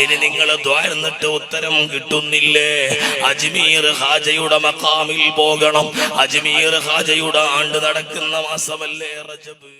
ഇനി നിങ്ങൾ ദ്വാരന്നിട്ട് ഉത്തരം കിട്ടുന്നില്ലേ? അജ്മീർ ഹാജയുടെ മക്കാമിൽ പോകണം. അജ്മീർ ഹാജയുടെ ആണ്ട് നടക്കുന്ന മാസമല്ലേ റജബ്?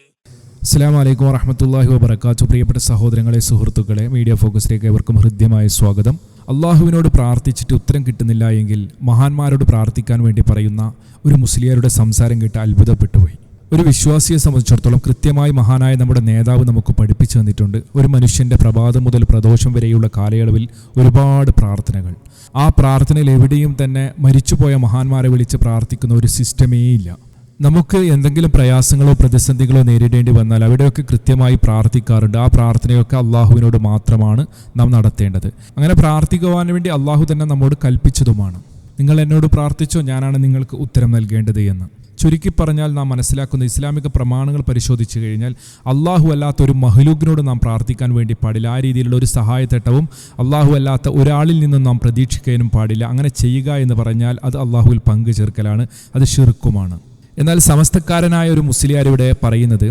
അസ്സാം വലൈക്കും വറഹമത്തല്ലാഹി വബർക്കാത്തു പ്രിയപ്പെട്ട സഹോദരങ്ങളെ സുഹൃത്തുക്കളെ മീഡിയ ഫോക്കസിലേക്ക് ഏവർക്കും ഹൃദ്യമായ സ്വാഗതം. അള്ളാഹുവിനോട് പ്രാർത്ഥിച്ചിട്ട് ഉത്തരം കിട്ടുന്നില്ല എങ്കിൽ മഹാന്മാരോട് പ്രാർത്ഥിക്കാൻ വേണ്ടി പറയുന്ന ഒരു മുസ്ലിയാരുടെ സംസാരം കേട്ട് അത്ഭുതപ്പെട്ടുപോയി ഒരു വിശ്വാസിയെ സംബന്ധിച്ചിടത്തോളം കൃത്യമായി മഹാനായ നമ്മുടെ നേതാവ് നമുക്ക് പഠിപ്പിച്ചു തന്നിട്ടുണ്ട്. ഒരു മനുഷ്യന്റെ പ്രഭാതം മുതൽ പ്രദോഷം വരെയുള്ള കാലയളവിൽ ഒരുപാട് പ്രാർത്ഥനകൾ. ആ പ്രാർത്ഥനയിൽ എവിടെയും തന്നെ മരിച്ചുപോയ മഹാന്മാരെ വിളിച്ച് പ്രാർത്ഥിക്കുന്ന ഒരു സിസ്റ്റമേ ഇല്ല. നമുക്ക് എന്തെങ്കിലും പ്രയാസങ്ങളോ പ്രതിസന്ധികളോ നേരിടേണ്ടി വന്നാൽ അവിടെയൊക്കെ കൃത്യമായി പ്രാർത്ഥിക്കാറുണ്ട്. ആ പ്രാർത്ഥനയൊക്കെ അള്ളാഹുവിനോട് മാത്രമാണ് നാം നടത്തേണ്ടത്. അങ്ങനെ പ്രാർത്ഥിക്കുവാൻ വേണ്ടി അള്ളാഹു തന്നെ നമ്മോട് കൽപ്പിച്ചതുമാണ്. നിങ്ങൾ എന്നോട് പ്രാർത്ഥിച്ചോ ഞാനാണ് നിങ്ങൾക്ക് ഉത്തരം നൽകേണ്ടത് എന്ന്. ചുരുക്കി പറഞ്ഞാൽ നാം മനസ്സിലാക്കുന്ന ഇസ്ലാമിക പ്രമാണങ്ങൾ പരിശോധിച്ചു കഴിഞ്ഞാൽ അള്ളാഹു അല്ലാത്ത ഒരു മഹ്ലൂക്കിനോട് നാം പ്രാർത്ഥിക്കാൻ വേണ്ടി പാടില്ല. ആ രീതിയിലുള്ള ഒരു സഹായത്തട്ടവും അള്ളാഹു അല്ലാത്ത ഒരാളിൽ നിന്നും നാം പ്രതീക്ഷിക്കാനും പാടില്ല. അങ്ങനെ ചെയ്യുക എന്ന് പറഞ്ഞാൽ അത് അള്ളാഹുവിൽ പങ്കു ചേർക്കലാണ്. അത് ഷിർക്കുമാണ് എന്നാൽ സമസ്തക്കാരനായ ഒരു മുസ്ലിയാർ ഇവിടെ പറയുന്നത്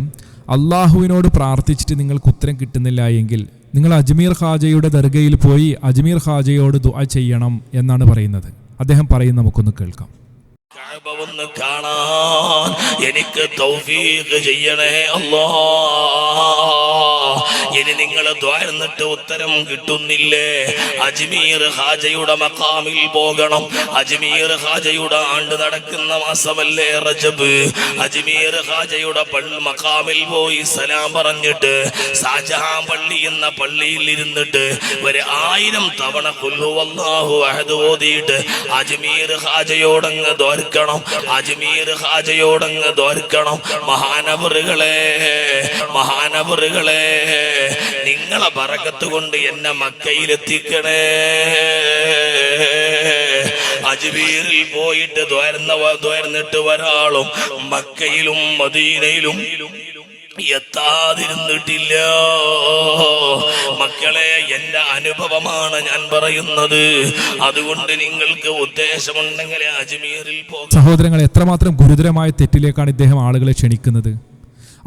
അള്ളാഹുവിനോട് പ്രാർത്ഥിച്ചിട്ട് നിങ്ങൾക്ക് ഉത്തരം കിട്ടുന്നില്ല എങ്കിൽ നിങ്ങൾ അജ്മീർ ഖാജയുടെ ദർഗയിൽ പോയി അജ്മീർ ഖാജയോട് ദുആ ചെയ്യണം എന്നാണ് പറയുന്നത്. അദ്ദേഹം പറയുന്നത് നമുക്കൊന്ന് കേൾക്കാം. ഒന്ന് കാണാൻ എനിക്ക് തൗഫീഖ് ചെയ്യണേ. അല്ലാ ഇനി നിങ്ങൾ ദ്വാരന്നിട്ട് ഉത്തരം കിട്ടുന്നില്ലേ? അജ്മീർ ഹാജയുടെ മക്കാമിൽ പോകണം. അജ്മീർ ഹാജയുടെ ആണ്ട് നടക്കുന്ന മാസമല്ലേ റജബ്? അജ്മീർ ഹാജയുടെ പള്ളി മക്കാമിൽ പോയി സലാം പറഞ്ഞിട്ട് ഷാജഹാൻ പള്ളി എന്ന പള്ളിയിൽ ഇരുന്നിട്ട് ഒരു ആയിരം തവണ കൊല്ലു അല്ലാഹു അഹദ് ഓതിയിട്ട് അജ്മീർ ഹാജയോടങ്ങ് തോർക്കണം അജ്മീർ ഹാജയോടങ്ങ് തോർക്കണം മഹാനവറുകളെ മഹാനവറുകളെ. നിങ്ങളെ പറക്കത്ത് കൊണ്ട് എന്നെ മക്കയിലെത്തിക്കണേ. അജ്മീറിൽ പോയിട്ട് ദ്വാരുന്ന ദ്വാരുന്നിട്ട് ഒരാളും മക്കയിലും മദീനയിലും എത്താതിരുന്നിട്ടില്ല. മക്കളെ എന്റെ അനുഭവമാണ് ഞാൻ പറയുന്നത്. അതുകൊണ്ട് നിങ്ങൾക്ക് ഉദ്ദേശമുണ്ടെങ്കിൽ അജ്മീറിൽ സഹോദരങ്ങൾ എത്രമാത്രം ഗുരുതരമായ തെറ്റിലേക്കാണ് ഇദ്ദേഹം ആളുകളെ ക്ഷണിക്കുന്നത്?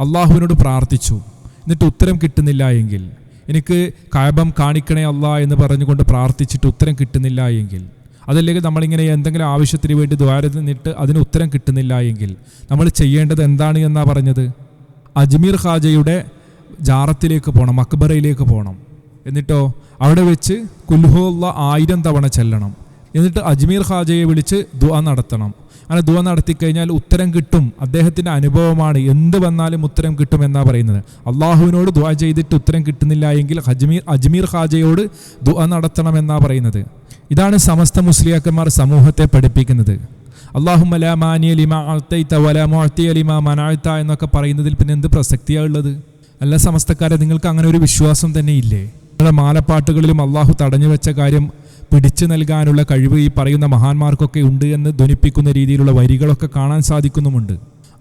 അള്ളാഹുവിനോട് പ്രാർത്ഥിച്ചു. എന്നിട്ട് ഉത്തരം കിട്ടുന്നില്ല എങ്കിൽ. എനിക്ക് കായബം കാണിക്കണേ അല്ല എന്ന് പറഞ്ഞുകൊണ്ട് പ്രാർത്ഥിച്ചിട്ട് ഉത്തരം കിട്ടുന്നില്ല എങ്കിൽ. അതല്ലെങ്കിൽ നമ്മളിങ്ങനെ എന്തെങ്കിലും ആവശ്യത്തിന് വേണ്ടി ദ്വാരം നിന്നിട്ട് അതിന് ഉത്തരം കിട്ടുന്നില്ല എങ്കിൽ. നമ്മൾ ചെയ്യേണ്ടത് എന്താണ് എന്നാ പറഞ്ഞത്? അജ്മീർ ഖാജയുടെ ജാറത്തിലേക്ക് പോകണം അക്ബറയിലേക്ക് പോകണം എന്നിട്ടോ അവിടെ വെച്ച് കുൽഹുള്ള ആയിരം തവണ ചെല്ലണം. എന്നിട്ട് അജ്മീർ ഖാജയെ വിളിച്ച് ദുആ നടത്തണം. അങ്ങനെ ദുആ നടത്തി കഴിഞ്ഞാൽ ഉത്തരം കിട്ടും. അദ്ദേഹത്തിന്റെ അനുഭവമാണ് എന്ത് വന്നാലും ഉത്തരം കിട്ടും എന്നാണ് പറയുന്നത്. അള്ളാഹുവിനോട് ദുആ ചെയ്തിട്ട് ഉത്തരം കിട്ടുന്നില്ല എങ്കിൽ അജ്മീർ അജ്മീർ ഖാജയോട് ദുആ നടത്തണം എന്നാണ് പറയുന്നത്. ഇതാണ് സമസ്ത മുസ്ലിയാക്കന്മാർ സമൂഹത്തെ പഠിപ്പിക്കുന്നത്. അള്ളാഹുമ്മ ലാ മാനിയ ലിമ അഴ്ത്തൈത്ത വല മുഅത്തിയ ലിമ മനാഴ്ത്ത എന്നൊക്കെ പറയുന്നതിൽ പിന്നെ എന്ത് പ്രസക്തിയാണ് ഉള്ളത്? അല്ല സമസ്തക്കാരെ നിങ്ങൾക്ക് അങ്ങനെ ഒരു വിശ്വാസം തന്നെ ഇല്ലേ? നിങ്ങളുടെ മാലപ്പാട്ടുകളിലും അള്ളാഹു തടഞ്ഞു വെച്ച കാര്യം പിടിച്ചു നൽകാനുള്ള കഴിവ് ഈ പറയുന്ന മഹാന്മാർക്കൊക്കെ ഉണ്ട് എന്ന് ധ്വനിപ്പിക്കുന്ന രീതിയിലുള്ള വരികളൊക്കെ കാണാൻ സാധിക്കുന്നുമുണ്ട്.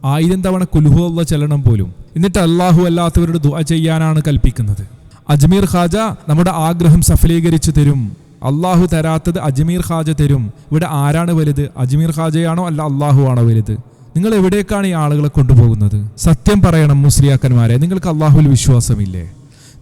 ആയിരം തവണ കുലുഹുള്ള ചലനം പോലും. എന്നിട്ട് അള്ളാഹു അല്ലാത്തവരോട് ദുആ ചെയ്യാനാണ് കൽപ്പിക്കുന്നത്. അജ്മീർ ഖാജ നമ്മുടെ ആഗ്രഹം സഫലീകരിച്ചു തരും. അള്ളാഹു തരാത്തത് അജ്മീർ ഖാജ തരും. ഇവിടെ ആരാണ് വലുത്? അജ്മീർ ഖാജയാണോ അല്ല അള്ളാഹു ആണോ വലുത്? നിങ്ങൾ എവിടേക്കാണ് ഈ ആളുകളെ കൊണ്ടുപോകുന്നത്? സത്യം പറയണം മുസ്ലിയാക്കന്മാരെ. നിങ്ങൾക്ക് അള്ളാഹുവിൽ വിശ്വാസമില്ലേ?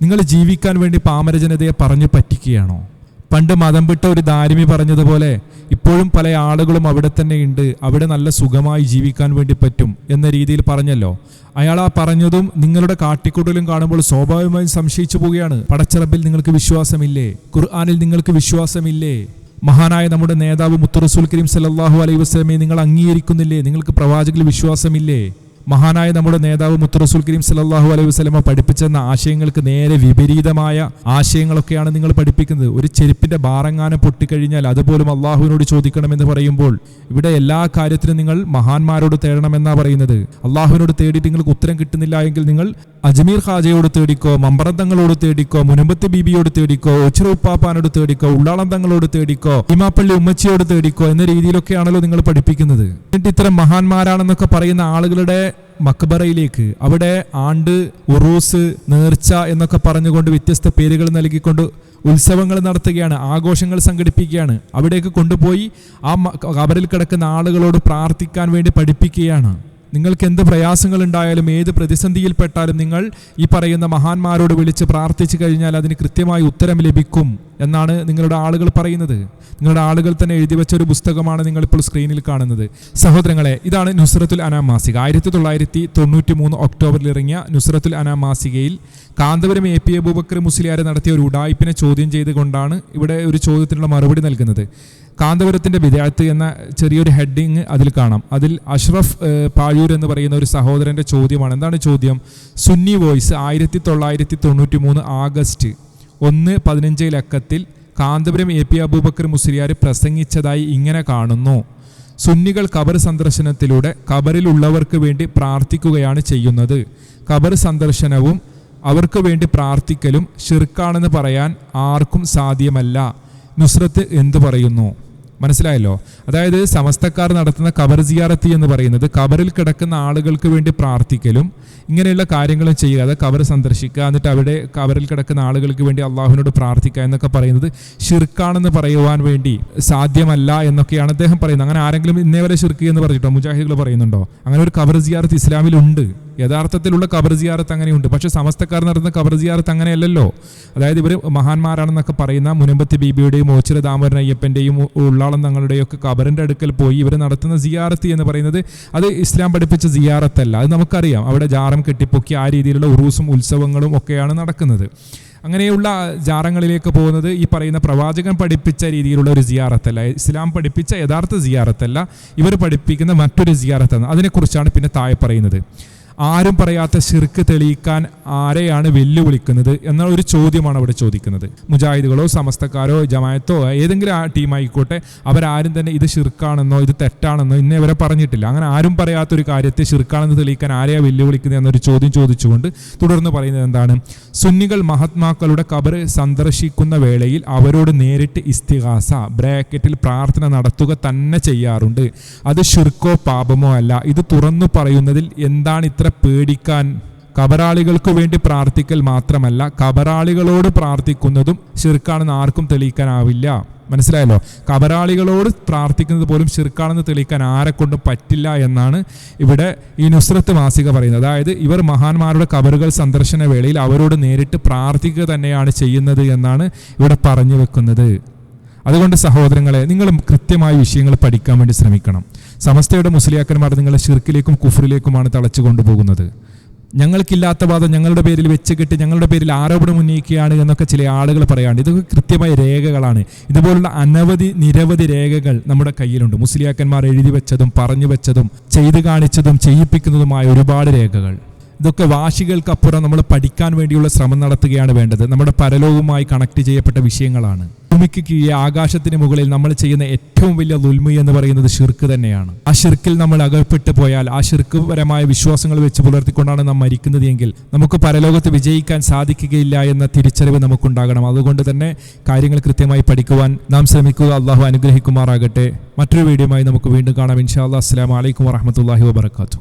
നിങ്ങൾ ജീവിക്കാൻ വേണ്ടി പാമരജനതയെ പറഞ്ഞു പറ്റിക്കുകയാണോ? പണ്ട് മതം വിട്ട ഒരു ദാരിമി പറഞ്ഞതുപോലെ ഇപ്പോഴും പല ആളുകളും അവിടെ തന്നെ ഉണ്ട്. അവിടെ നല്ല സുഖമായി ജീവിക്കാൻ വേണ്ടി പറ്റും എന്ന രീതിയിൽ പറഞ്ഞല്ലോ. അയാൾ ആ പറഞ്ഞതും നിങ്ങളുടെ കാട്ടിക്കൂട്ടലും കാണുമ്പോൾ സ്വാഭാവികമായും സംശയിച്ചു പോവുകയാണ്. പടച്ചിറപ്പിൽ നിങ്ങൾക്ക് വിശ്വാസമില്ലേ? ഖുർആാനിൽ നിങ്ങൾക്ക് വിശ്വാസമില്ലേ? മഹാനായ നമ്മുടെ നേതാവ് മുത്തുറസുൽ കരീം സല്ലല്ലാഹു അലൈഹി വസ്ലമെ നിങ്ങൾ അംഗീകരിക്കുന്നില്ലേ? നിങ്ങൾക്ക് പ്രവാചകൽ വിശ്വാസമില്ലേ? മഹാനായ നമ്മുടെ നേതാവ് മുത്തറസുൽ കരീം സലാഹു അലൈഹി വസ്ലമ പഠിപ്പിച്ചെന്ന ആശയങ്ങൾക്ക് നേരെ വിപരീതമായ ആശയങ്ങളൊക്കെയാണ് നിങ്ങൾ പഠിപ്പിക്കുന്നത്. ഒരു ചെരുപ്പിന്റെ ബാറങ്ങാനം പൊട്ടിക്കഴിഞ്ഞാൽ അതുപോലും അള്ളാഹുവിനോട് ചോദിക്കണമെന്ന് പറയുമ്പോൾ ഇവിടെ എല്ലാ കാര്യത്തിനും നിങ്ങൾ മഹാന്മാരോട് തേടണമെന്നാ പറയുന്നത്. അള്ളാഹുവിനോട് തേടിയിട്ട് നിങ്ങൾക്ക് ഉത്തരം കിട്ടുന്നില്ല എങ്കിൽ നിങ്ങൾ അജ്മീർ ഖാജയോട് തേടിക്കോ മമ്പറന്തങ്ങളോട് തേടിക്കോ മുനമ്പത്ത് ബീബിയോട് തേടിക്കോ ഒച്ചിറ ഉപ്പാപ്പാനോട് തേടിക്കോ ഉള്ളാളന്തങ്ങളോട് തേടിക്കോ ഇമാപ്പള്ളി ഉമ്മച്ചിയോട് തേടിക്കോ എന്ന രീതിയിലൊക്കെയാണല്ലോ നിങ്ങൾ പഠിപ്പിക്കുന്നത്. എന്നിട്ട് ഇത്തരം മഹാന്മാരാണെന്നൊക്കെ പറയുന്ന ആളുകളുടെ മക്ബറയിലേക്ക്. അവിടെ ആണ്ട് ഉറൂസ് നേർച്ച എന്നൊക്കെ പറഞ്ഞുകൊണ്ട് വ്യത്യസ്ത പേരുകൾ നൽകിക്കൊണ്ട് ഉത്സവങ്ങൾ നടത്തുകയാണ് ആഘോഷങ്ങൾ സംഘടിപ്പിക്കുകയാണ്. അവിടേക്ക് കൊണ്ടുപോയി ആ കബറിൽ കിടക്കുന്ന ആളുകളോട് പ്രാർത്ഥിക്കാൻ വേണ്ടി പഠിപ്പിക്കുകയാണ്. നിങ്ങൾക്ക് എന്ത് പ്രയാസങ്ങൾ ഉണ്ടായാലും ഏത് പ്രതിസന്ധിയിൽപ്പെട്ടാലും നിങ്ങൾ ഈ പറയുന്ന മഹാന്മാരോട് വിളിച്ച് പ്രാർത്ഥിച്ചു കഴിഞ്ഞാൽ അതിന് കൃത്യമായി ഉത്തരം ലഭിക്കും എന്നാണ് നിങ്ങളുടെ ആളുകൾ പറയുന്നത്. നിങ്ങളുടെ ആളുകൾ തന്നെ എഴുതി വെച്ച ഒരു പുസ്തകമാണ് നിങ്ങളിപ്പോൾ സ്ക്രീനിൽ കാണുന്നത്. സഹോദരങ്ങളെ ഇതാണ് നുസ്രത്തുൽ അനാം മാസിക. ആയിരത്തി തൊള്ളായിരത്തി തൊണ്ണൂറ്റി മൂന്ന് ഒക്ടോബറിൽ ഇറങ്ങിയ Nusrathul Anam മാസികയിൽ Kanthapuram A P A Aboobacker മുസ്ലിയാരെ നടത്തിയ ഒരു ഉടായ്പിനെ ചോദ്യം ചെയ്തുകൊണ്ടാണ് ഇവിടെ ഒരു ചോദ്യത്തിനുള്ള മറുപടി നൽകുന്നത്. കാന്തപുരത്തിന്റെ വിദ്യാർത്ഥി എന്ന ചെറിയൊരു ഹെഡിങ് അതിൽ കാണാം. അതിൽ അഷ്റഫ് പാഴൂർ എന്ന് പറയുന്ന ഒരു സഹോദരന്റെ ചോദ്യമാണ്. എന്താണ് ചോദ്യം? സുന്നി വോയിസ് ആയിരത്തി തൊള്ളായിരത്തി തൊണ്ണൂറ്റി മൂന്ന് ആഗസ്റ്റ് ഒന്ന് പതിനഞ്ച് ലക്കത്തിൽ കാന്തപുരം എ പി അബൂബക്കർ മുസ്ലിയാർ പ്രസംഗിച്ചതായി ഇങ്ങനെ കാണുന്നു. സുന്നികൾ കബർ സന്ദർശനത്തിലൂടെ ഖബറിലുള്ളവർക്ക് വേണ്ടി പ്രാർത്ഥിക്കുകയാണ് ചെയ്യുന്നത്. കബർ സന്ദർശനവും അവർക്ക് വേണ്ടി പ്രാർത്ഥിക്കലും ഷിർക്കാണെന്ന് പറയാൻ ആർക്കും സാധ്യമല്ല. നുസ്രത്ത് എന്തു പറയുന്നു? മനസ്സിലായല്ലോ? അതായത് സമസ്തക്കാർ നടത്തുന്ന കബർ ജിയാറത്തി എന്ന് പറയുന്നത് കബറിൽ കിടക്കുന്ന ആളുകൾക്ക് വേണ്ടി പ്രാർത്ഥിക്കലും ഇങ്ങനെയുള്ള കാര്യങ്ങളും ചെയ്യുക അത് കബർ സന്ദർശിക്കുക എന്നിട്ട് അവിടെ കബറിൽ കിടക്കുന്ന ആളുകൾക്ക് വേണ്ടി അള്ളാഹുവിനോട് പ്രാർത്ഥിക്കുക എന്നൊക്കെ പറയുന്നത് ഷിർക്കാണെന്ന് പറയുവാൻ വേണ്ടി സാധ്യമല്ല എന്നൊക്കെയാണ് അദ്ദേഹം പറയുന്നത്. അങ്ങനെ ആരെങ്കിലും ഇന്നേ വരെ ഷിർക്ക് എന്ന് പറഞ്ഞിട്ടോ? മുജാഹിദുകൾ പറയുന്നുണ്ടോ? അങ്ങനെ ഒരു കബർ ജിയാറത്ത് ഇസ്ലാമിലുണ്ട്. യഥാർത്ഥത്തിലുള്ള കബർ ജിയാറത്ത് അങ്ങനെയുണ്ട്. പക്ഷേ സമസ്തക്കാർ നടത്തുന്ന കബർ ജിയാറത്ത് അങ്ങനെയല്ലല്ലോ. അതായത് ഇവർ മഹാന്മാരാണെന്നൊക്കെ പറയുന്ന മുനമ്പത്തി ബീബിയുടെയും ഓച്ചിറ ദാമരൻ അയ്യപ്പന്റെയും ഉള്ളാളം തങ്ങളുടെയൊക്കെ കബറിന്റെ അടുക്കൽ പോയി ഇവർ നടത്തുന്ന സിയാറത്ത് എന്ന് പറയുന്നത് അത് ഇസ്ലാം പഠിപ്പിച്ച സിയാറത്തല്ല. അത് നമുക്കറിയാം. അവിടെ ജാറം കെട്ടിപ്പൊക്കി ആ രീതിയിലുള്ള ഉറൂസും ഉത്സവങ്ങളും ഒക്കെയാണ് നടക്കുന്നത്. അങ്ങനെയുള്ള ജാറങ്ങളിലേക്ക് പോകുന്നത് ഈ പറയുന്ന പ്രവാചകൻ പഠിപ്പിച്ച രീതിയിലുള്ള ഒരു സിയാറത്തല്ല. ഇസ്ലാം പഠിപ്പിച്ച യഥാർത്ഥ സിയാറത്തല്ല. ഇവർ പഠിപ്പിക്കുന്ന മറ്റൊരു സിയാറത്താണ്. അതിനെക്കുറിച്ചാണ് പിന്നെ താഴെ പറയുന്നത്. ആരും പറയാത്ത ശിർക്ക് തെളിയിക്കാൻ ആരെയാണ് വെല്ലുവിളിക്കുന്നത് എന്ന ഒരു ചോദ്യമാണ് അവിടെ ചോദിക്കുന്നത്. മുജാഹിദുകളോ സമസ്തക്കാരോ ജമായത്തോ ഏതെങ്കിലും ആ ടീമായിക്കോട്ടെ അവരാരും തന്നെ ഇത് ഷിർക്കാണെന്നോ ഇത് തെറ്റാണെന്നോ ഇന്നേ വരെ പറഞ്ഞിട്ടില്ല. അങ്ങനെ ആരും പറയാത്തൊരു കാര്യത്തെ ഷിർക്കാണെന്ന് തെളിയിക്കാൻ ആരെയാണ് വെല്ലുവിളിക്കുന്നത് എന്നൊരു ചോദ്യം ചോദിച്ചുകൊണ്ട് തുടർന്ന് പറയുന്നത് എന്താണ്? സുന്നികൾ മഹാത്മാക്കളുടെ കബർ സന്ദർശിക്കുന്ന വേളയിൽ അവരോട് നേരിട്ട് ഇസ്തിഹാസ ബ്രാക്കറ്റിൽ പ്രാർത്ഥന നടത്തുക തന്നെ ചെയ്യാറുണ്ട്. അത് ഷിർക്കോ പാപമോ അല്ല. ഇത് തുറന്നു പറയുന്നതിൽ എന്താണ് ഇത്ര പേടിക്കാൻ കബറാളികൾക്ക് വേണ്ടി പ്രാർത്ഥിക്കൽ മാത്രമല്ല കബറാളികളോട് പ്രാർത്ഥിക്കുന്നതും ഷിർക്കാണെന്ന് ആർക്കും തെളിയിക്കാനാവില്ല. മനസ്സിലായല്ലോ? കബറാളികളോട് പ്രാർത്ഥിക്കുന്നത് പോലും ഷിർക്കാണെന്ന് തെളിയിക്കാൻ ആരെ കൊണ്ടും പറ്റില്ല എന്നാണ് ഇവിടെ ഈ നുസ്രത്ത് മാസിക പറയുന്നത്. അതായത് ഇവർ മഹാന്മാരുടെ കബറുകൾ സന്ദർശന വേളയിൽ അവരോട് നേരിട്ട് പ്രാർത്ഥിക്കുക തന്നെയാണ് ചെയ്യുന്നത് എന്നാണ് ഇവിടെ പറഞ്ഞു വെക്കുന്നത്. അതുകൊണ്ട് സഹോദരങ്ങളെ നിങ്ങൾ കൃത്യമായ വിഷയങ്ങൾ പഠിക്കാൻ വേണ്ടി ശ്രമിക്കണം. സമസ്തയുടെ മുസ്ലിയാക്കന്മാർ നിങ്ങളെ ഷിർക്കിലേക്കും കുഫറിലേക്കുമാണ് തളച്ചു കൊണ്ടുപോകുന്നത്. ഞങ്ങൾക്കില്ലാത്ത വാദം ഞങ്ങളുടെ പേരിൽ വെച്ച് കെട്ടി ഞങ്ങളുടെ പേരിൽ ആരോപണം ഉന്നയിക്കുകയാണ് എന്നൊക്കെ ചില ആളുകൾ പറയാണ് ഇതൊക്കെ കൃത്യമായ രേഖകളാണ്. ഇതുപോലുള്ള അനവധി നിരവധി രേഖകൾ നമ്മുടെ കയ്യിലുണ്ട്. മുസ്ലിയാക്കന്മാർ എഴുതി വെച്ചതും പറഞ്ഞു വെച്ചതും ചെയ്തു കാണിച്ചതും ചെയ്യിപ്പിക്കുന്നതുമായ ഒരുപാട് രേഖകൾ. ഇതൊക്കെ വാശികൾക്കപ്പുറം നമ്മൾ പഠിക്കാൻ വേണ്ടിയുള്ള ശ്രമം നടത്തുകയാണ് വേണ്ടത്. നമ്മുടെ പരലോകവുമായി കണക്ട് ചെയ്യപ്പെട്ട വിഷയങ്ങളാണ്. ഭൂമിക്ക് കീഴെ ആകാശത്തിന് മുകളിൽ നമ്മൾ ചെയ്യുന്ന ഏറ്റവും വലിയ ദുൽമി എന്ന് പറയുന്നത് ഷിർക്ക് തന്നെയാണ്. ആ ഷിർക്കിൽ നമ്മൾ അകപ്പെട്ട് പോയാൽ ആ ഷിർക്ക് പരമായ വിശ്വാസങ്ങൾ വെച്ച് പുലർത്തിക്കൊണ്ടാണ് നാം മരിക്കുന്നത് എങ്കിൽ നമുക്ക് പരലോകത്ത് വിജയിക്കാൻ സാധിക്കുകയില്ല എന്ന തിരിച്ചറിവ് നമുക്കുണ്ടാകണം. അതുകൊണ്ട് തന്നെ കാര്യങ്ങൾ കൃത്യമായി പഠിക്കുവാൻ നാം ശ്രമിക്കുക. അള്ളാഹു അനുഗ്രഹിക്കുമാറാകട്ടെ. മറ്റൊരു വീഡിയോയുമായി നമുക്ക് വീണ്ടും കാണാം. ഇൻഷാ അല്ലാ അസ്സാം വലൈക്കും വറഹമത്തല്ലാഹി വബർക്കാത്തു